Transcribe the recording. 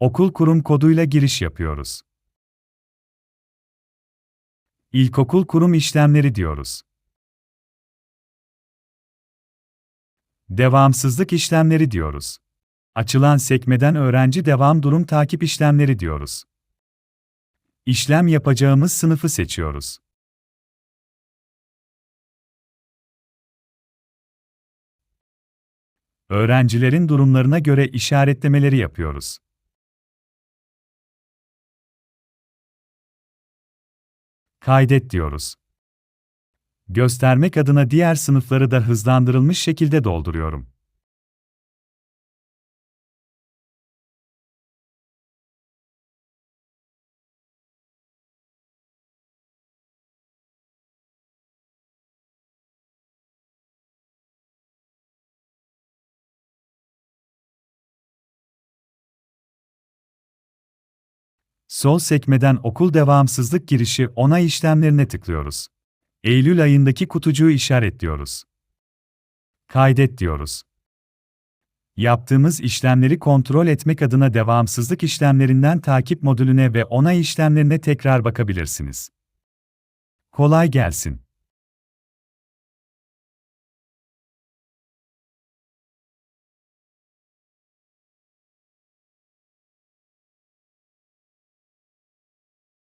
Okul kurum koduyla giriş yapıyoruz. İlkokul kurum işlemleri diyoruz. Devamsızlık işlemleri diyoruz. Açılan sekmeden öğrenci devam durum takip işlemleri diyoruz. İşlem yapacağımız sınıfı seçiyoruz. Öğrencilerin durumlarına göre işaretlemeleri yapıyoruz. Kaydet diyoruz. Göstermek adına diğer sınıfları da hızlandırılmış şekilde dolduruyorum. Sol sekmeden okul devamsızlık girişi onay işlemlerine tıklıyoruz. Eylül ayındaki kutucuğu işaretliyoruz. Kaydet diyoruz. Yaptığımız işlemleri kontrol etmek adına devamsızlık işlemlerinden takip modülüne ve onay işlemlerine tekrar bakabilirsiniz. Kolay gelsin.